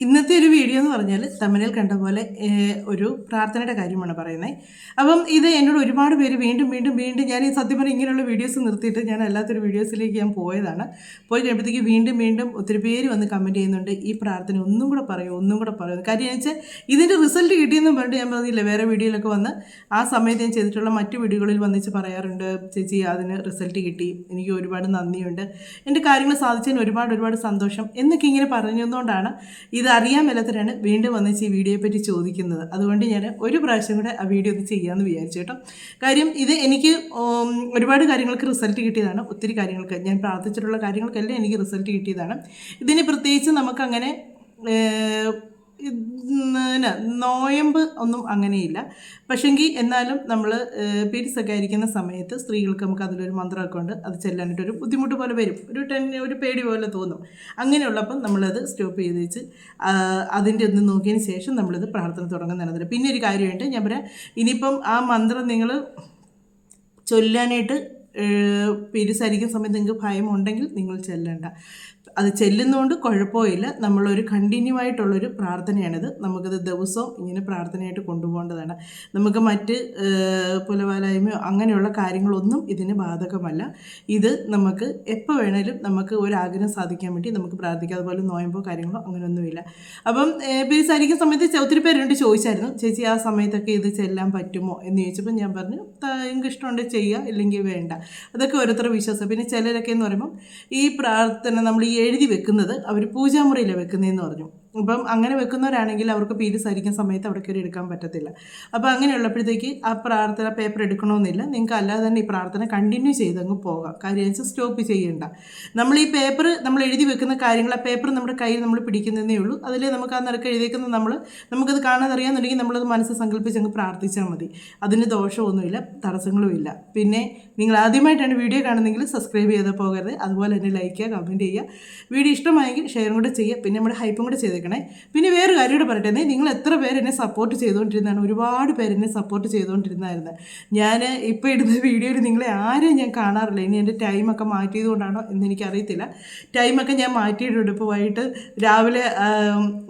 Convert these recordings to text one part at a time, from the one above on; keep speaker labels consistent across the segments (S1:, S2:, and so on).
S1: ഇന്നത്തെ ഒരു വീഡിയോ എന്ന് പറഞ്ഞാൽ തമിഴിൽ കണ്ട പോലെ ഒരു പ്രാർത്ഥനയുടെ കാര്യമാണ് പറയുന്നത് അപ്പം ഇത് എന്നോട് ഒരുപാട് പേര് വീണ്ടും വീണ്ടും വീണ്ടും ഞാൻ ഈ സത്യം പറഞ്ഞാൽ ഇങ്ങനെയുള്ള വീഡിയോസ് നിർത്തിയിട്ട് ഞാൻ അല്ലാത്തൊരു വീഡിയോസിലേക്ക് ഞാൻ പോയതാണ്. പോയി കഴിയുമ്പോഴത്തേക്ക് വീണ്ടും വീണ്ടും ഒത്തിരി പേര് വന്ന് കമന്റ് ചെയ്യുന്നുണ്ട് ഈ പ്രാർത്ഥന ഒന്നും കൂടെ പറയും ഒന്നും കൂടെ പറയും കാര്യം വെച്ചാൽ ഇതിന്റെ റിസൾട്ട് കിട്ടിയെന്ന് പറഞ്ഞിട്ട് ഞാൻ പറഞ്ഞില്ല വേറെ വീഡിയോയിലൊക്കെ വന്ന് ആ സമയത്ത് ഞാൻ ചെയ്തിട്ടുള്ള മറ്റു വീഡിയോകളിൽ വന്നിച്ച് പറയാറുണ്ട് ചേച്ചി അതിന് റിസൾട്ട് കിട്ടി എനിക്ക് ഒരുപാട് നന്ദിയുണ്ട്. എന്റെ കാര്യങ്ങൾ സാധിച്ചതിന് ഒരുപാട് ഒരുപാട് സന്തോഷം എന്നൊക്കെ ഇങ്ങനെ പറഞ്ഞതുകൊണ്ടാണ് ഇത് അറിയാൻ മേലാത്തവരാണ് വീണ്ടും വന്നിച്ച് ഈ വീഡിയോയെ പറ്റി ചോദിക്കുന്നത്. അതുകൊണ്ട് ഞാൻ ഒരു പ്രാവശ്യം കൂടെ ആ വീഡിയോ ഒന്ന് ചെയ്യാമെന്ന് വിചാരിച്ചു കേട്ടോ. കാര്യം ഇത് എനിക്ക് ഒരുപാട് കാര്യങ്ങൾക്ക് റിസൾട്ട് കിട്ടിയതാണ്. ഒത്തിരി കാര്യങ്ങൾക്ക്. ഞാൻ പ്രാർത്ഥിച്ചിട്ടുള്ള കാര്യങ്ങൾക്കെല്ലാം എനിക്ക് റിസൾട്ട് കിട്ടിയതാണ്. ഇതിന് പ്രത്യേകിച്ച് നമുക്കങ്ങനെ ഏഹ്, നോയമ്പ് ഒന്നും അങ്ങനെയില്ല. പക്ഷെങ്കിൽ എന്നാലും നമ്മൾ പീരീഡ്സ് ഒക്കെ ആയിരിക്കുന്ന സമയത്ത് സ്ത്രീകൾക്ക് നമുക്ക് അതിലൊരു മന്ത്രമൊക്കെ ഉണ്ട് അത് ചെല്ലാനായിട്ട് ഒരു ബുദ്ധിമുട്ട് പോലെ വരും. ഒരു ടെൻ ഒരു പേടി പോലെ തോന്നും. അങ്ങനെയുള്ളപ്പം നമ്മളത് സ്റ്റോപ്പ് ചെയ്ത് വെച്ച് അതിന്റെ ഒന്ന് നോക്കിയതിന് ശേഷം നമ്മളിത് പ്രാർത്ഥന തുടങ്ങുന്നതാണ് പിന്നെ ഒരു കാര്യമായിട്ട് ഞാൻ പറയാം ഇനിയിപ്പം ആ മന്ത്രം നിങ്ങൾ ചൊല്ലാനായിട്ട് പീരീഡ്സ് ആയിരിക്കുന്ന സമയത്ത് നിങ്ങൾക്ക് ഭയമുണ്ടെങ്കിൽ നിങ്ങൾ ചെല്ലണ്ട. അത് ചെല്ലുന്നതുകൊണ്ട് കുഴപ്പമില്ല. നമ്മളൊരു കണ്ടിന്യൂ ആയിട്ടുള്ളൊരു പ്രാർത്ഥനയാണിത്. നമുക്കത് ദിവസവും ഇങ്ങനെ പ്രാർത്ഥനയായിട്ട് കൊണ്ടുപോകേണ്ടതാണ്. നമുക്ക് മറ്റ് പുലവാലായ്മയോ അങ്ങനെയുള്ള കാര്യങ്ങളൊന്നും ഇതിന് ബാധകമല്ല. ഇത് നമുക്ക് എപ്പോൾ വേണേലും നമുക്ക് ഒരു ആഗ്രഹം സാധിക്കാൻ വേണ്ടി നമുക്ക് പ്രാർത്ഥിക്കാം. അതുപോലെ നോയമ്പോ കാര്യങ്ങളോ അങ്ങനെയൊന്നുമില്ല. അപ്പം പീരീഡ്സ് ആയിരിക്കുന്ന സമയത്ത് ഒത്തിരി പേരുണ്ട് ചോദിച്ചായിരുന്നു. ചേച്ചി ആ സമയത്തൊക്കെ ഇത് ചെല്ലാൻ പറ്റുമോ എന്ന് ചോദിച്ചപ്പോൾ ഞാൻ പറഞ്ഞു എനിക്ക് ഇഷ്ടമുണ്ടെങ്കിൽ ചെയ്യുക ഇല്ലെങ്കിൽ വേണ്ട. അതൊക്കെ ഓരോരുത്തരുടെ വിശ്വാസം. പിന്നെ ചിലരൊക്കെ എന്ന് പറയുമ്പോൾ ഈ പ്രാർത്ഥന നമ്മൾ ഈ എഴുതി വെക്കുന്നത് അവർ പൂജാമുറിയിലാണ് വെക്കുന്നതെന്ന് പറഞ്ഞു. അപ്പം അങ്ങനെ വെക്കുന്നവരാണെങ്കിൽ അവർക്ക് പീരീഡ്സ് ആയിരിക്കുന്ന സമയത്ത് അവിടെ കയറി എടുക്കാൻ പറ്റത്തില്ല. അപ്പോൾ അങ്ങനെയുള്ളപ്പോഴത്തേക്ക് ആ പ്രാർത്ഥന പേപ്പർ എടുക്കണമെന്നില്ല. നിങ്ങൾക്ക് അല്ലാതെ തന്നെ ഈ പ്രാർത്ഥന കണ്ടിന്യൂ ചെയ്തങ്ങ് പോകാം. കാര്യം വെച്ചാൽ സ്റ്റോപ്പ് ചെയ്യേണ്ട. നമ്മൾ ഈ പേപ്പർ നമ്മൾ എഴുതി വെക്കുന്ന കാര്യങ്ങൾ ആ പേപ്പർ നമ്മുടെ കയ്യിൽ നമ്മൾ പിടിക്കുന്നതേ ഉള്ളൂ. അതിൽ നമുക്ക് ആ നിരക്ക് എഴുതിയേക്കുന്നത് നമ്മൾ നമുക്കത് കാണാതെ അറിയാമെന്നുണ്ടെങ്കിൽ നമ്മളത് മനസ്സ് സങ്കല്പിച്ച് അങ്ങ് പ്രാർത്ഥിച്ചാൽ മതി. അതിന് ദോഷമൊന്നുമില്ല തടസ്സങ്ങളും ഇല്ല പിന്നെ നിങ്ങൾ ആദ്യമായിട്ടാണ് വീഡിയോ കാണുന്നതെങ്കിൽ സബ്സ്ക്രൈബ് ചെയ്താൽ പോകരുത്. അതുപോലെ തന്നെ ലൈക്ക് ചെയ്യുക കമന്റ് ചെയ്യുക. വീഡിയോ ഇഷ്ടമായെങ്കിൽ ഷെയറും കൂടെ ചെയ്യുക. പിന്നെ നമ്മുടെ ഹൈപ്പും കൂടെ ചെയ്തേക്കണേ. പിന്നെ വേറെ കാര്യം കൂടെ പറയട്ടെ നിങ്ങൾ എത്ര പേര് എന്നെ സപ്പോർട്ട് ചെയ്തുകൊണ്ടിരുന്നതാണ് ഒരുപാട് പേര് എന്നെ സപ്പോർട്ട് ചെയ്തുകൊണ്ടിരുന്നായിരുന്നു ഞാൻ ഇപ്പോൾ ഇടുന്ന വീഡിയോയിൽ നിങ്ങളെ ആരെയും ഞാൻ കാണാറില്ല. ഇനി എന്റെ ടൈമൊക്കെ മാറ്റിയതുകൊണ്ടാണോ എന്ന് എനിക്കറിയത്തില്ല. ടൈമൊക്കെ ഞാൻ മാറ്റിയിട്ടുണ്ട്. ഇപ്പോൾ വൈകിട്ട് രാവിലെ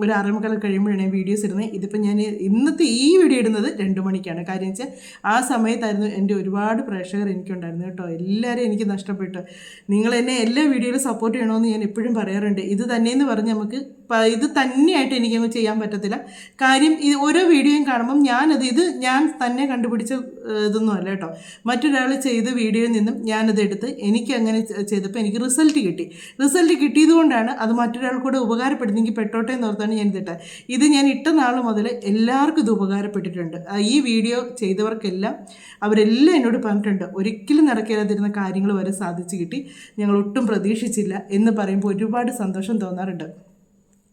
S1: ഒരു ആറേമുക്കാൽ കഴിയുമ്പോഴാണ് ഞാൻ വീഡിയോസ് ഇടുന്നത്. ഇതിപ്പോൾ ഞാൻ ഇന്നത്തെ ഈ വീഡിയോ ഇടുന്നത് രണ്ട് മണിക്കാണ്. കാര്യം വെച്ചാൽ ആ സമയത്തായിരുന്നു എന്റെ ഒരുപാട് പ്രേക്ഷകർ എനിക്കുണ്ടായിരുന്നു കേട്ടോ. എല്ലാവരും എനിക്ക് നഷ്ടപ്പെട്ടു. നിങ്ങൾ എന്നെ എല്ലാ വീഡിയോയിലും സപ്പോർട്ട് ചെയ്യണമെന്ന് ഞാൻ എപ്പോഴും പറയാറുണ്ട്. ഇത് തന്നെയെന്ന് പറഞ്ഞ് നമുക്ക് ഇത് തന്നെയായിട്ട് എനിക്കങ്ങ് ചെയ്യാൻ പറ്റത്തില്ല. കാര്യം ഈ ഓരോ വീഡിയോയും കാണുമ്പം ഞാനത് ഇത് ഞാൻ തന്നെ കണ്ടുപിടിച്ച ഇതൊന്നും അല്ല കേട്ടോ. മറ്റൊരാൾ ചെയ്ത വീഡിയോയിൽ നിന്നും ഞാനത് എടുത്ത് എനിക്ക് അങ്ങനെ ചെയ്തപ്പോൾ എനിക്ക് റിസൾട്ട് കിട്ടി. റിസൾട്ട് കിട്ടിയതുകൊണ്ടാണ് അത് മറ്റൊരാൾക്കൂടെ ഉപകാരപ്പെടുന്നെങ്കിൽ പെട്ടോട്ടെ എന്ന് ഓർത്താണ് ഞാൻ ഇതിട്ടത് ഇത് ഞാൻ ഇട്ട നാൾ മുതൽ എല്ലാവർക്കും ഇത് ഉപകാരപ്പെട്ടിട്ടുണ്ട്. ഈ വീഡിയോ ചെയ്തവർക്കെല്ലാം അവരെല്ലാം എന്നോട് പറഞ്ഞിട്ടുണ്ട് ഒരിക്കലും നടക്കാതിരുന്ന കാര്യങ്ങൾ വരെ സാധിച്ചു കിട്ടി. ഞങ്ങൾ ഒട്ടും പ്രതീക്ഷിച്ചില്ല എന്ന് പറയുമ്പോൾ ഒരുപാട് സന്തോഷം തോന്നാറുണ്ട്.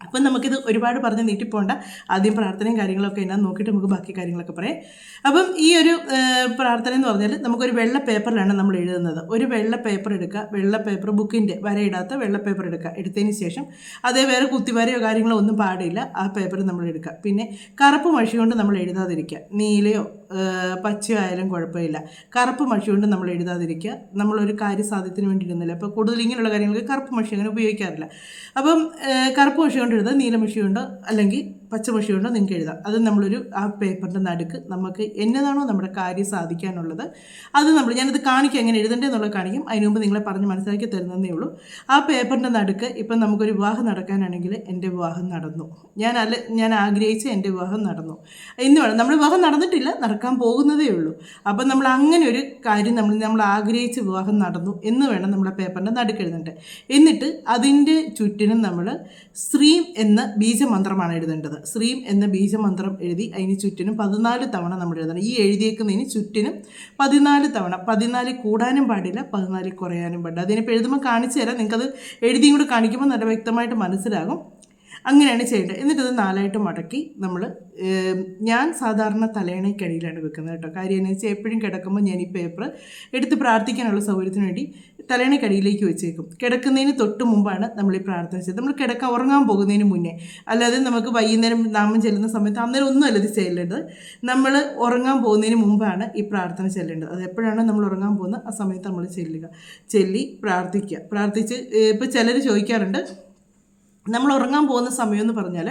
S1: അപ്പം നമുക്കിത് ഒരുപാട് പറഞ്ഞ് നീട്ടിപ്പോണ്ട. ആദ്യം പ്രാർത്ഥനയും കാര്യങ്ങളൊക്കെ എന്നാ നോക്കിയിട്ട് നമുക്ക് ബാക്കി കാര്യങ്ങളൊക്കെ പറയാം. അപ്പം ഈ ഒരു പ്രാർത്ഥന എന്ന് പറഞ്ഞാൽ നമുക്കൊരു വെള്ള പേപ്പറിലാണ് നമ്മൾ എഴുതുന്നത്. ഒരു വെള്ള പേപ്പർ എടുക്കുക വെള്ള പേപ്പർ ബുക്കിന്റെ വരയിടാത്ത വെള്ള പേപ്പർ എടുക്കുക. എടുത്തതിന് ശേഷം അതേ വേറെ കുത്തിവരയോ കാര്യങ്ങളോ ഒന്നും പാടില്ല. ആ പേപ്പർ നമ്മൾ എടുക്കുക. പിന്നെ കറുപ്പ് മഷി കൊണ്ട് നമ്മൾ എഴുതാതിരിക്കുക. നീലയോ പച്ചയോ ആയാലും കുഴപ്പമില്ല. കറുപ്പ് മഷി കൊണ്ട് നമ്മൾ എഴുതാതിരിക്കുക. നമ്മളൊരു കാര്യസാധ്യത്തിന് വേണ്ടി ഇടുന്നില്ല. അപ്പോൾ കൂടുതൽ ഇങ്ങനെയുള്ള കാര്യങ്ങൾക്ക് കറുപ്പ് മഷി അങ്ങനെ ഉപയോഗിക്കാറില്ല. അപ്പം കറുപ്പ് മഷി കൊണ്ട് നീലമഷിയുണ്ട് നീല അല്ലെങ്കിൽ പച്ച മഷി കൊണ്ടോ നിങ്ങൾക്ക് എഴുതാം. അത് നമ്മളൊരു ആ പേപ്പറിന്റെ നടുക്ക് നമുക്ക് എന്നതാണോ നമ്മുടെ കാര്യം സാധിക്കാനുള്ളത് അത് നമ്മൾ ഞാനത് കാണിക്കാം എങ്ങനെ എഴുതേണ്ടതെന്നുള്ളത് കാണിക്കും. അതിന് മുമ്പ് നിങ്ങളെ പറഞ്ഞ് മനസ്സിലാക്കി തരുന്നതേ ഉള്ളൂ. ആ പേപ്പറിന്റെ നടുക്ക് ഇപ്പം നമുക്കൊരു വിവാഹം നടക്കാനാണെങ്കിൽ എന്റെ വിവാഹം നടന്നു. ഞാൻ അല്ല ഞാൻ ആഗ്രഹിച്ച എന്റെ വിവാഹം നടന്നു. ഇന്ന് വേണം നമ്മൾ വിവാഹം നടന്നിട്ടില്ല നടക്കാൻ പോകുന്നതേ ഉള്ളൂ. അപ്പം നമ്മൾ അങ്ങനെ ഒരു കാര്യം നമ്മൾ നമ്മൾ ആഗ്രഹിച്ച വിവാഹം നടന്നു എന്ന് വേണം നമ്മുടെ പേപ്പറിന്റെ നടുക്ക് എഴുതേണ്ടത് എന്നിട്ട് അതിന്റെ ചുറ്റിനും നമ്മൾ ശ്രീം എന്ന ബീജമന്ത്രമാണ് എഴുതേണ്ടത്. ശ്രീം എന്ന ബീജമന്ത്രം എഴുതി അതിന് ചുറ്റിനും പതിനാല് തവണ നമ്മൾ എഴുതണം. ഈ എഴുതിയേക്കുന്നതിന് ചുറ്റിനും പതിനാല് തവണ. പതിനാല് കൂടാനും പാടില്ല പതിനാല് കുറയാനും പാടില്ല. അതിനിപ്പോൾ എഴുതുമ്പോൾ കാണിച്ചു തരാം. നിങ്ങൾക്കത് എഴുതിയും കൂടെ കാണിക്കുമ്പോൾ നല്ല വ്യക്തമായിട്ട് മനസ്സിലാകും. അങ്ങനെയാണ് ചെയ്യേണ്ടത്. എന്നിട്ടത് നാലായിട്ട് മടക്കി നമ്മൾ ഞാൻ സാധാരണ തലയണയ്ക്കടിയിലാണ് വെക്കുന്നത് കേട്ടോ. കാര്യം എന്ന് വെച്ചാൽ എപ്പോഴും കിടക്കുമ്പോൾ ഞാൻ ഈ പേപ്പർ എടുത്ത് പ്രാർത്ഥിക്കാനുള്ള സൗകര്യത്തിന് വേണ്ടി തലയണയ്ക്കടിയിലേക്ക് വെച്ചേക്കും. കിടക്കുന്നതിന് തൊട്ട് മുമ്പാണ് നമ്മൾ ഈ പ്രാർത്ഥന ചെയ്യുന്നത് നമ്മൾ കിടക്കാൻ ഉറങ്ങാൻ പോകുന്നതിന് മുന്നേ അല്ലാതെ നമുക്ക് വൈകുന്നേരം നാമം ചെല്ലുന്ന സമയത്ത് അന്നേരം ഒന്നും അല്ലത് ചെല്ലേണ്ടത്. നമ്മൾ ഉറങ്ങാൻ പോകുന്നതിന് മുമ്പാണ് ഈ പ്രാർത്ഥന ചെല്ലേണ്ടത്. അത് എപ്പോഴാണ് നമ്മൾ ഉറങ്ങാൻ പോകുന്നത് ആ സമയത്ത് നമ്മൾ ചെല്ലുക ചെല്ലി പ്രാർത്ഥിക്കുക. പ്രാർത്ഥിച്ച് ഇപ്പോൾ ചിലർ ചോദിക്കാറുണ്ട് നമ്മൾ ഉറങ്ങാൻ പോകുന്ന സമയം എന്ന് പറഞ്ഞാൽ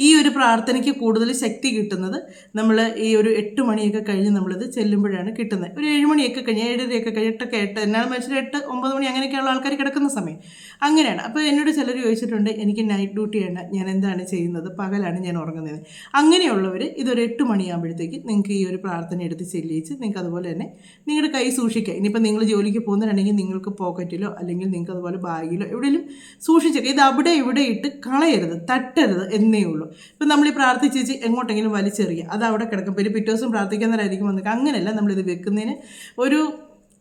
S1: ഈ ഒരു പ്രാർത്ഥനയ്ക്ക് കൂടുതൽ ശക്തി കിട്ടുന്നത് നമ്മൾ ഈ ഒരു എട്ട് മണിയൊക്കെ കഴിഞ്ഞ് നമ്മളിത് ചെല്ലുമ്പോഴാണ് കിട്ടുന്നത്. ഒരു ഏഴ് മണിയൊക്കെ കഴിഞ്ഞ് ഏഴരയൊക്കെ കഴിഞ്ഞ് എട്ടൊക്കെ എട്ട് എന്നാണ് മനുഷ്യർ എട്ട് ഒമ്പത് മണി അങ്ങനെയൊക്കെയുള്ള ആൾക്കാർ കിടക്കുന്ന സമയം. അങ്ങനെയാണ്. അപ്പോൾ എന്നോട് ചിലർ ചോദിച്ചിട്ടുണ്ട് എനിക്ക് നൈറ്റ് ഡ്യൂട്ടിയാണ് ഞാൻ എന്താണ് ചെയ്യുന്നത്? പകലാണ് ഞാൻ ഉറങ്ങുന്നത്. അങ്ങനെയുള്ളവർ ഇതൊരു എട്ട് മണിയാകുമ്പോഴത്തേക്ക് നിങ്ങൾക്ക് ഈ ഒരു പ്രാർത്ഥന എടുത്ത് ചെല്ലിച്ച് നിങ്ങൾക്ക് അതുപോലെ തന്നെ നിങ്ങളുടെ കൈ സൂക്ഷിക്കുക. ഇനിയിപ്പോൾ നിങ്ങൾ ജോലിക്ക് പോകുന്നവരാണെങ്കിൽ നിങ്ങൾക്ക് പോക്കറ്റിലോ അല്ലെങ്കിൽ നിങ്ങൾക്ക് അതുപോലെ ബാഗിലോ എവിടെയെങ്കിലും സൂക്ഷിച്ചേക്കുക ഇത് അവിടെ ഇവിടെ ഇട്ട് കളയരുത് തട്ടരുത് എന്നേ ഉള്ളൂ. ഇപ്പം നമ്മൾ ഈ പ്രാർത്ഥിച്ചേച്ച് എങ്ങോട്ടെങ്കിലും വലിച്ചെറിയുക അത് അവിടെ കിടക്കും. പിന്നെ പിറ്റേ ദിവസം പ്രാർത്ഥിക്കുന്നവരായിരിക്കും വന്നിട്ട് അങ്ങനെയല്ല നമ്മളിത് വെക്കുന്നതിന് ഒരു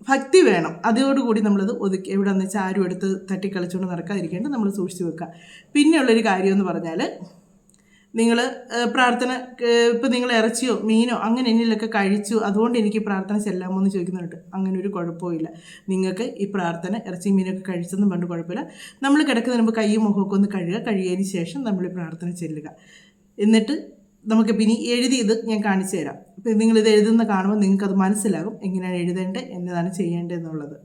S1: ഭക്തി വേണം. അതോടുകൂടി നമ്മളത് ഒതുക്കി എവിടെയെന്ന് വെച്ചാൽ ആരും എടുത്ത് തട്ടിക്കളിച്ചുകൊണ്ട് നടക്കാതിരിക്കേണ്ട നമ്മൾ സൂക്ഷിച്ച് വെക്കുക. പിന്നെയുള്ളൊരു കാര്യം എന്ന് പറഞ്ഞാൽ നിങ്ങൾ പ്രാർത്ഥന ഇപ്പം നിങ്ങൾ ഇറച്ചിയോ മീനോ അങ്ങനെ എന്നിലൊക്കെ കഴിച്ചു അതുകൊണ്ട് എനിക്ക് പ്രാർത്ഥന ചെല്ലാമോ എന്ന് ചോദിക്കുന്നുണ്ട്. അങ്ങനെ ഒരു കുഴപ്പമില്ല നിങ്ങൾക്ക് ഈ പ്രാർത്ഥന ഇറച്ചി മീനൊക്കെ കഴിച്ചെന്നും പണ്ട് കുഴപ്പമില്ല. നമ്മൾ കിടക്കുന്നതിന് മുമ്പ് കൈയും മുഖമൊക്കെ ഒന്ന് കഴുകുക. കഴുകിയതിന് ശേഷം നമ്മൾ പ്രാർത്ഥന ചെല്ലുക. എന്നിട്ട് നമുക്ക് പിന്നെ എഴുതിയത് ഞാൻ കാണിച്ചു തരാം. ഇപ്പം നിങ്ങളിത് എഴുതുന്ന കാണുമ്പോൾ നിങ്ങൾക്കത് മനസ്സിലാകും. എങ്ങനെയാണ് എഴുതേണ്ടത് എന്നതാണ് ചെയ്യേണ്ടത് എന്നുള്ളത്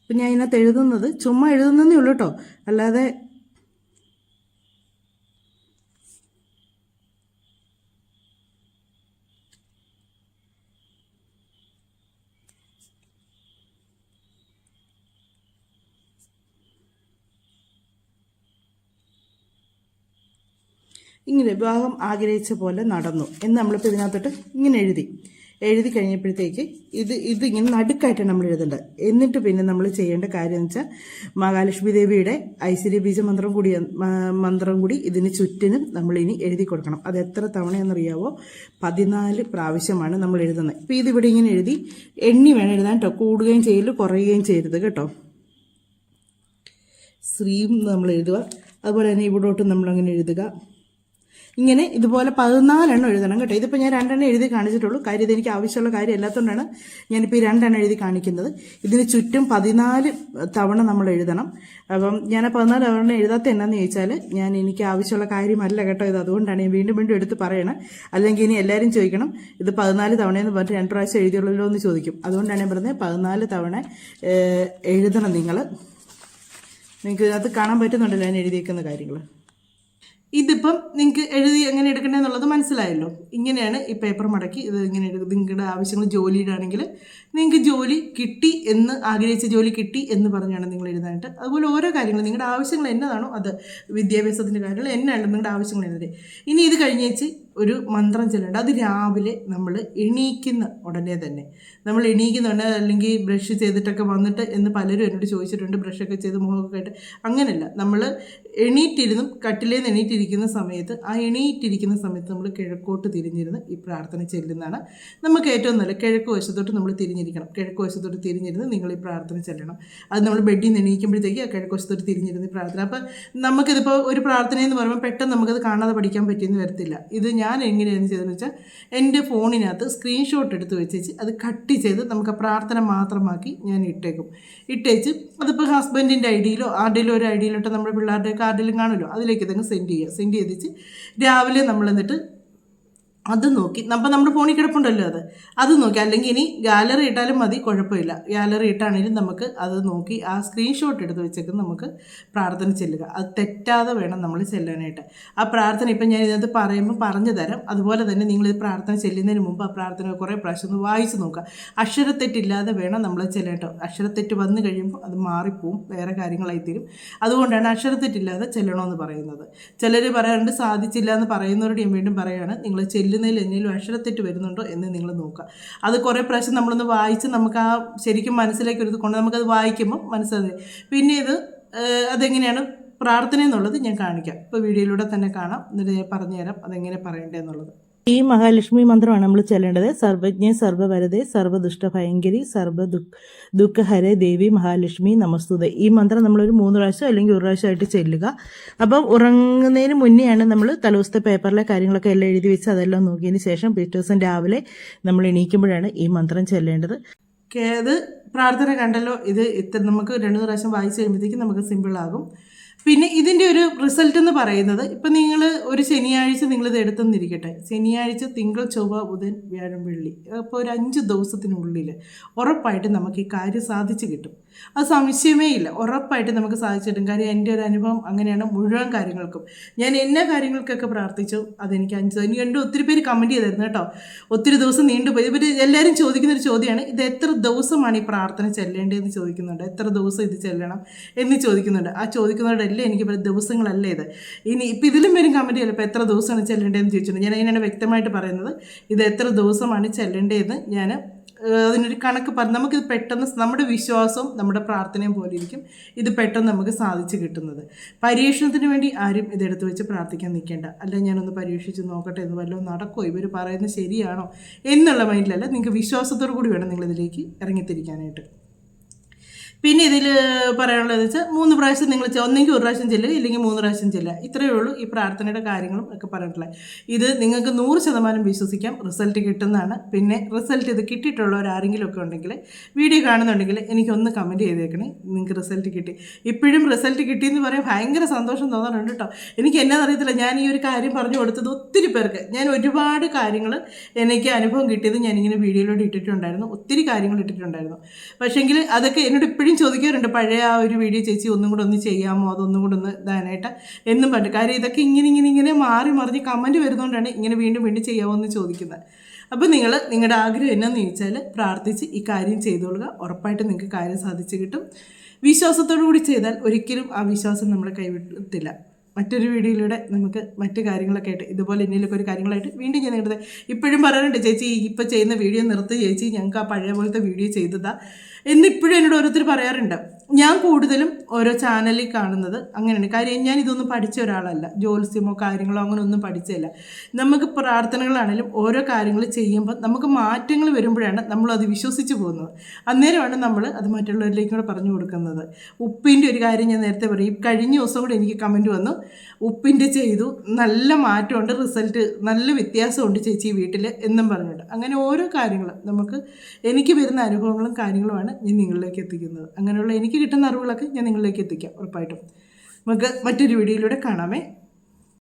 S1: ഇപ്പം ഞാൻ ഇതിനകത്ത് എഴുതുന്നത് ചുമ്മാ എഴുതുന്നതേ ഉള്ളൂ കേട്ടോ. അല്ലാതെ ഇങ്ങനെ വിവാഹം ആഗ്രഹിച്ച പോലെ നടന്നു. എന്ന് നമ്മളിപ്പോൾ ഇതിനകത്തോട്ട് ഇങ്ങനെ എഴുതി. എഴുതി കഴിഞ്ഞപ്പോഴത്തേക്ക് ഇത് ഇതിങ്ങനെ നടുക്കായിട്ടാണ് നമ്മൾ എഴുതേണ്ടത്. എന്നിട്ട് പിന്നെ നമ്മൾ ചെയ്യേണ്ട കാര്യം എന്ന് വെച്ചാൽ മഹാലക്ഷ്മി ദേവിയുടെ ഐശ്വര്യ ബീജ മന്ത്രം കൂടി മന്ത്രം കൂടി ഇതിന് ചുറ്റിനും നമ്മൾ ഇനി എഴുതി കൊടുക്കണം. അത് എത്ര തവണയെന്നറിയാവോ? പതിനാല് പ്രാവശ്യമാണ് നമ്മൾ എഴുതുന്നത്. ഇപ്പോൾ ഇതിവിടെ ഇങ്ങനെ എഴുതി എണ്ണി വേണം എഴുതാൻ കേട്ടോ കൂടുകയും ചെയ്യൽ കുറയുകയും ചെയ്യരുത് കേട്ടോ. ശ്രീം നമ്മൾ എഴുതുക. അതുപോലെ തന്നെ ഇവിടോട്ട് നമ്മളങ്ങനെ എഴുതുക. ഇങ്ങനെ ഇതുപോലെ പതിനാലെണ്ണം എഴുതണം കേട്ടോ. ഇതിപ്പോൾ ഞാൻ രണ്ടെണ്ണം എഴുതി കാണിച്ചിട്ടുള്ളൂ. കാര്യം ഇതെനിക്ക് ആവശ്യമുള്ള കാര്യം അല്ലാത്തതുകൊണ്ടാണ് ഞാനിപ്പോൾ ഈ രണ്ടെണ്ണം എഴുതി കാണിക്കുന്നത്. ഇതിന് ചുറ്റും പതിനാല് തവണ നമ്മൾ എഴുതണം. അപ്പം ഞാൻ പതിനാല് തവണ എഴുതാത്ത എന്നാന്ന് ചോദിച്ചാൽ ഞാൻ എനിക്ക് ആവശ്യമുള്ള കാര്യമല്ല കേട്ടോ ഇത്. അതുകൊണ്ടാണ് ഞാൻ വീണ്ടും വീണ്ടും എടുത്ത് പറയണം. അല്ലെങ്കിൽ ഇനി എല്ലാവരും ചോദിക്കണം ഇത് പതിനാല് തവണയെന്ന് പറഞ്ഞിട്ട് രണ്ട് പ്രാവശ്യം എഴുതിയുള്ളല്ലോ എന്ന് ചോദിക്കും. അതുകൊണ്ടാണ് ഞാൻ പറഞ്ഞത് പതിനാല് തവണ എഴുതണം നിങ്ങൾ നിങ്ങൾക്ക് അത് കാണാൻ പറ്റുന്നുണ്ടല്ലോ ഞാൻ എഴുതിയേക്കുന്ന കാര്യങ്ങൾ ഇതിപ്പം നിങ്ങൾക്ക് എഴുതി എങ്ങനെ എടുക്കണേ എന്നുള്ളത് മനസ്സിലായല്ലോ. ഇങ്ങനെയാണ് ഈ പേപ്പർ മടക്കി ഇത് ഇങ്ങനെ എടുക്കുക നിങ്ങളുടെ ആവശ്യങ്ങൾ ജോലിയുടെ ആണെങ്കിൽ നിങ്ങൾക്ക് ജോലി കിട്ടി എന്ന് ആഗ്രഹിച്ച ജോലി കിട്ടി എന്ന് പറഞ്ഞാണ് നിങ്ങൾ എഴുതാനായിട്ട്. അതുപോലെ ഓരോ കാര്യങ്ങളും നിങ്ങളുടെ ആവശ്യങ്ങൾ എന്നതാണോ? അത് വിദ്യാഭ്യാസത്തിന്റെ കാര്യങ്ങൾ എന്നാണ് നിങ്ങളുടെ ആവശ്യങ്ങൾ എന്നത് ഇനി ഇത് കഴിഞ്ഞേച്ച് ഒരു മന്ത്രം ചെല്ലുന്നുണ്ട്. അത് രാവിലെ നമ്മൾ എണീക്കുന്ന ഉടനെ തന്നെ. നമ്മൾ എണീക്കുന്ന ഉടനെ അല്ലെങ്കിൽ ബ്രഷ് ചെയ്തിട്ടൊക്കെ വന്നിട്ട് എന്ന് പലരും എന്നോട് ചോദിച്ചിട്ടുണ്ട്. ബ്രഷൊക്കെ ചെയ്ത് മുഖമൊക്കെ ആയിട്ട് അങ്ങനെയല്ല നമ്മൾ എണീറ്റിരുന്നും കട്ടിലേന്ന് എണീറ്റിരിക്കുന്ന സമയത്ത് ആ എണീറ്റിരിക്കുന്ന സമയത്ത് നമ്മൾ കിഴക്കോട്ട് തിരിഞ്ഞിരുന്ന് ഈ പ്രാർത്ഥന ചെല്ലുന്നതാണ്. നമുക്ക് ഏറ്റവും നല്ല കിഴക്ക് വശത്തോട്ട് നമ്മൾ തിരിഞ്ഞിരിക്കണം. കിഴക്ക് വശത്തോട്ട് തിരിഞ്ഞിരുന്ന് നിങ്ങൾ ഈ പ്രാർത്ഥന ചെല്ലണം. അത് നമ്മൾ ബെഡിൽ നിന്ന് എണീക്കുമ്പോഴത്തേക്ക് ആ കിഴക്ക് വശത്തോട്ട് തിരിഞ്ഞിരുന്ന് പ്രാർത്ഥന. അപ്പം നമുക്കിതിപ്പോൾ ഒരു പ്രാർത്ഥന എന്ന് പറയുമ്പോൾ പെട്ടെന്ന് നമുക്കത് കാണാതെ പഠിക്കാൻ പറ്റിയെന്ന് വരത്തില്ല. ഇത് ഞാൻ എങ്ങനെയാണ് ചെയ്തതെന്ന് വെച്ചാൽ എന്റെ ഫോണിനകത്ത് സ്ക്രീൻഷോട്ട് എടുത്ത് വെച്ചേച്ച് അത് കട്ട് ചെയ്ത് നമുക്ക് പ്രാർത്ഥന മാത്രമാക്കി ഞാൻ ഇട്ടേക്കും. ഇട്ടേച്ച് അതിപ്പോൾ ഹസ്ബൻഡിന്റെ ഐ ഡിയിലോ ആരുടെയിലോ ഒരു ഐ നമ്മുടെ പിള്ളേരുടെ കാർഡിലും കാണുമല്ലോ അതിലേക്ക് തന്നെ സെൻഡ് ചെയ്യുക. സെൻഡ് ചെയ്തിച്ച് രാവിലെ നമ്മൾ എന്നിട്ട് അത് നോക്കി. അപ്പം നമ്മുടെ ഫോണിൽ കിടപ്പുണ്ടല്ലോ അത്. അത് നോക്കി. അല്ലെങ്കിൽ ഇനി ഗാലറി ഇട്ടാലും മതി കുഴപ്പമില്ല. ഗാലറി ഇട്ടാണെങ്കിലും നമുക്ക് അത് നോക്കി ആ സ്ക്രീൻഷോട്ട് എടുത്ത് വെച്ചേക്ക് നമുക്ക് പ്രാർത്ഥന ചെല്ലുക. അത് തെറ്റാതെ വേണം നമ്മൾ ചെല്ലാനായിട്ട്. ആ പ്രാർത്ഥന ഇപ്പം ഞാൻ ഇതിനകത്ത് പറയുമ്പോൾ പറഞ്ഞു തരാം. അതുപോലെ തന്നെ നിങ്ങൾ ഈ പ്രാർത്ഥന ചെല്ലുന്നതിന് മുമ്പ് ആ പ്രാർത്ഥന കുറേ പ്രാവശ്യം ഒന്ന് വായിച്ച് നോക്കുക. അക്ഷരത്തെറ്റില്ലാതെ വേണം നമ്മൾ ചെല്ലേണ്ടത്. അക്ഷരത്തെറ്റ് വന്നു കഴിയുമ്പോൾ അത് മാറിപ്പോവും. വേറെ കാര്യങ്ങളായി തീരും അതുകൊണ്ടാണ് അക്ഷരത്തെറ്റില്ലാതെ ചെല്ലണമെന്ന് പറയുന്നത്. ചിലർ പറയാറുണ്ട് സാധിച്ചില്ല എന്ന് പറയുന്നവരോട് ഞാൻ വീണ്ടും പറയുകയാണ് നിങ്ങൾ ചെല്ലു ചെല്ലുന്നതിൽ എന്തെങ്കിലും അക്ഷരത്തെറ്റ് വരുന്നുണ്ടോ എന്ന് നിങ്ങൾ നോക്കുക. അത് കുറേ പ്രാവശ്യം നമ്മളൊന്ന് വായിച്ച് നമുക്ക് ആ ശരിക്കും മനസ്സിലേക്ക് എടുത്ത് കൊണ്ട് നമുക്കത് വായിക്കുമ്പോൾ മനസ്സിലായി. പിന്നെ ഇത് അതെങ്ങനെയാണ്? പ്രാർത്ഥന എന്നുള്ളത് ഞാൻ കാണിക്കാം. ഇപ്പോൾ വീഡിയോയിലൂടെ തന്നെ കാണാം. എന്നിട്ട് ഞാൻ പറഞ്ഞുതരാം അതെങ്ങനെ പറയേണ്ടതെന്നുള്ളത്. ഈ മഹാലക്ഷ്മി മന്ത്രമാണ് നമ്മൾ ചെല്ലേണ്ടത്. സർവജ്ഞ സർവവരതെ സർവദുഷ്ട ഭയങ്കരി സർവ ദുഃഖഹരെ ദേവി മഹാലക്ഷ്മി നമസ്തുത. ഈ മന്ത്രം നമ്മളൊരു മൂന്ന് പ്രാവശ്യം അല്ലെങ്കിൽ ഒരു പ്രാവശ്യമായിട്ട് ചെല്ലുക. അപ്പം ഉറങ്ങുന്നതിന് മുന്നെയാണ് നമ്മൾ തലവസ്ഥ പേപ്പറിലെ കാര്യങ്ങളൊക്കെ എല്ലാം എഴുതി വെച്ച് അതെല്ലാം നോക്കിയതിന് ശേഷം പിറ്റേ ദിവസം രാവിലെ നമ്മൾ എണീക്കുമ്പോഴാണ് ഈ മന്ത്രം ചെല്ലേണ്ടത്. കേത് പ്രാർത്ഥന കണ്ടല്ലോ. ഇത് ഇത്ര നമുക്ക് രണ്ട് പ്രാവശ്യം വായിച്ചു കഴിയുമ്പോഴത്തേക്കും നമുക്ക് സിമ്പിളാകും പിന്നെ ഇതിന്റെ ഒരു റിസൾട്ട് എന്ന് പറയുന്നത് ഇപ്പം നിങ്ങൾ ഒരു ശനിയാഴ്ച നിങ്ങളിത് എടുത്തെന്നിരിക്കട്ടെ. ശനിയാഴ്ച തിങ്കൾ ചൊവ്വ ബുധൻ വ്യാഴം വെള്ളി. അപ്പോൾ ഒരു അഞ്ച് ദിവസത്തിനുള്ളിൽ ഉറപ്പായിട്ട് നമുക്ക് ഈ കാര്യം സാധിച്ചു കിട്ടും. അത് സംശയമേ ഇല്ല. ഉറപ്പായിട്ട് നമുക്ക് സാധിച്ചിട്ടും കാര്യം എന്റെ ഒരു അനുഭവം അങ്ങനെയാണ് മുഴുവൻ കാര്യങ്ങൾക്കും. ഞാൻ എന്ന കാര്യങ്ങൾക്കൊക്കെ പ്രാർത്ഥിച്ചു. അതെനിക്ക് അഞ്ച് എനിക്ക് എന്റെ ഒത്തിരി പേര് കമന്റ് ചെയ്തായിരുന്നു കേട്ടോ. ഒത്തിരി ദിവസം നീണ്ടുപോയി ഇവർ എല്ലാവരും ചോദിക്കുന്ന ഒരു ചോദ്യമാണ്. ഇത് എത്ര ദിവസമാണ് ഈ പ്രാർത്ഥന ചെല്ലേണ്ടതെന്ന് ചോദിക്കുന്നുണ്ട്. എത്ര ദിവസം ഇത് ചെല്ലണം എന്ന് ചോദിക്കുന്നുണ്ട്. ആ ചോദിക്കുന്നവരോടെല്ലാം എനിക്ക് പല ദിവസങ്ങളല്ലേ ഇത്? ഇനി ഇപ്പം ഇതിലും വരും കമന്റ് ചെയ്യല്ലോ? ഇപ്പോൾ എത്ര ദിവസമാണ് ചെല്ലേണ്ടതെന്ന് ചോദിച്ചിട്ടുണ്ട്. ഞാൻ അതിനാണ് വ്യക്തമായിട്ട് പറയുന്നത്. ഇത് എത്ര ദിവസമാണ് ചെല്ലേണ്ടതെന്ന് ഞാൻ അതിനൊരു കണക്ക് പറഞ്ഞ് നമുക്കിത് പെട്ടെന്ന് നമ്മുടെ വിശ്വാസവും നമ്മുടെ പ്രാർത്ഥനയും പോലെ ഇരിക്കും. ഇത് പെട്ടെന്ന് നമുക്ക് സാധിച്ചു കിട്ടുന്നത്. പരീക്ഷണത്തിന് വേണ്ടി ആരും ഇതെടുത്ത് വെച്ച് പ്രാർത്ഥിക്കാൻ നിൽക്കേണ്ട. അല്ല ഞാനൊന്ന് പരീക്ഷിച്ച് നോക്കട്ടെ എന്ന് വല്ലതും നടക്കുമോ ഇവർ പറയുന്നത് ശരിയാണോ? എന്നുള്ള മൈൻഡിലല്ല നിങ്ങൾക്ക് വിശ്വാസത്തോടു കൂടി വേണം നിങ്ങളിതിലേക്ക് ഇറങ്ങിത്തിരിക്കാനായിട്ട്. പിന്നെ ഇതിൽ പറയാനുള്ളത് വെച്ചാൽ മൂന്ന് പ്രാവശ്യം നിങ്ങൾ ഒന്നെങ്കിൽ ഒരു പ്രാവശ്യം ചെല്ലുക ഇല്ലെങ്കിൽ മൂന്ന് പ്രാവശ്യം ചെല്ലുക. ഇത്രയേ ഉള്ളൂ ഈ പ്രാർത്ഥനയുടെ കാര്യങ്ങളും ഒക്കെ പറഞ്ഞിട്ടുള്ളത്. ഇത് നിങ്ങൾക്ക് നൂറ് ശതമാനം വിശ്വസിക്കാം. റിസൾട്ട് കിട്ടുന്നതാണ്. പിന്നെ റിസൾട്ട് ഇത് കിട്ടിയിട്ടുള്ളവർ ആരെങ്കിലും ഒക്കെ ഉണ്ടെങ്കിൽ വീഡിയോ കാണുന്നുണ്ടെങ്കിൽ എനിക്കൊന്ന് കമന്റ് ചെയ്തേക്കണേ. നിങ്ങൾക്ക് റിസൾട്ട് കിട്ടി. ഇപ്പോഴും റിസൾട്ട് കിട്ടിയെന്ന് പറയാൻ ഭയങ്കര സന്തോഷം തോന്നാറുണ്ട് കേട്ടോ. എനിക്ക് എന്നാന്നറിയത്തില്ല ഞാൻ ഈ ഒരു കാര്യം പറഞ്ഞു കൊടുത്തത് ഒത്തിരി പേർക്ക്. ഞാൻ ഒരുപാട് കാര്യങ്ങൾ എനിക്ക് അനുഭവം കിട്ടിയത് ഞാനിങ്ങനെ വീഡിയോയിലൂടെ ഇട്ടിട്ടുണ്ടായിരുന്നു. ഒത്തിരി കാര്യങ്ങൾ ഇട്ടിട്ടുണ്ടായിരുന്നു. പക്ഷേങ്കിൽ അതൊക്കെ എന്നോട് ഇപ്പോഴും ചോദിക്കാറുണ്ട് പഴയ ആ ഒരു വീഡിയോ ചേച്ചി ഒന്നും കൂടെ ഒന്ന് ചെയ്യാമോ? അതൊന്നും കൂടെ ഒന്ന് ഇതാനായിട്ട്. എന്നും പറഞ്ഞു കാര്യം ഇതൊക്കെ ഇങ്ങനെ ഇങ്ങനെ ഇങ്ങനെ മാറി മറിഞ്ഞ് കമന്റ് വരുന്നതുകൊണ്ടാണ് ഇങ്ങനെ വീണ്ടും വീണ്ടും ചെയ്യാമോ എന്ന് ചോദിക്കുന്നത്. അപ്പോൾ നിങ്ങൾ നിങ്ങളുടെ ആഗ്രഹം എന്നാന്ന് ചോദിച്ചാൽ പ്രാർത്ഥിച്ച് ഈ കാര്യം ചെയ്തോളുക. ഉറപ്പായിട്ടും നിങ്ങൾക്ക് കാര്യം സാധിച്ചു കിട്ടും. വിശ്വാസത്തോടു കൂടി ചെയ്താൽ ഒരിക്കലും ആ വിശ്വാസം നമ്മളെ കൈവിട്ടില്ല. മറ്റൊരു വീഡിയോയിലൂടെ നമുക്ക് മറ്റു കാര്യങ്ങളൊക്കെ ആയിട്ട് ഇതുപോലെ എന്തെങ്കിലുമൊക്കെ ഒരു കാര്യങ്ങളായിട്ട് വീണ്ടും ഞാൻ നിങ്ങളുടെ ഇപ്പോഴും പറയാറുണ്ട് ചേച്ചി ഇപ്പോൾ ചെയ്യുന്ന വീഡിയോ നിർത്തി ചേച്ചി ഞങ്ങൾക്ക് ആ പഴയ പോലത്തെ വീഡിയോ ചെയ്തതാ. എന്നിപ്പോഴും എന്നോട് ഓരോരുത്തർ പറയാറുണ്ട്. ഞാൻ കൂടുതലും ഓരോ ചാനലിൽ കാണുന്നത് അങ്ങനെയാണ്. കാര്യം ഞാൻ ഇതൊന്നും പഠിച്ച ഒരാളല്ല. ജോത്സ്യമോ കാര്യങ്ങളോ അങ്ങനെ ഒന്നും പഠിച്ചതല്ല. നമുക്ക് പ്രാർത്ഥനകളാണെങ്കിലും ഓരോ കാര്യങ്ങൾ ചെയ്യുമ്പോൾ നമുക്ക് മാറ്റങ്ങൾ വരുമ്പോഴാണ് നമ്മൾ അത് വിശ്വസിച്ച് പോകുന്നത്. അന്നേരമാണ് നമ്മൾ അത് മറ്റുള്ളവരിലേക്കും കൂടെ പറഞ്ഞു കൊടുക്കുന്നത്. ഉപ്പിന്റെ ഒരു കാര്യം ഞാൻ നേരത്തെ പറയും. കഴിഞ്ഞ ദിവസം കൂടെ എനിക്ക് കമന്റ് വന്നു. ഉപ്പിന്റെ ചെയ്തു. നല്ല മാറ്റമുണ്ട് റിസൾട്ട് നല്ല വ്യത്യാസമുണ്ട് ചേച്ചി വീട്ടിൽ എന്നും പറഞ്ഞിട്ട്. അങ്ങനെ ഓരോ കാര്യങ്ങളും നമുക്ക് എനിക്ക് വരുന്ന അനുഭവങ്ങളും കാര്യങ്ങളുമാണ് ഞാൻ നിങ്ങളിലേക്ക് എത്തിക്കുന്നത്. അങ്ങനെയുള്ള എനിക്ക് കിട്ടുന്ന അറിവുകളൊക്കെ ഞാൻ നിങ്ങളിലേക്ക് എത്തിക്കാം ഉറപ്പായിട്ടും. നമുക്ക് മറ്റൊരു വീഡിയോയിലൂടെ കാണാമേ.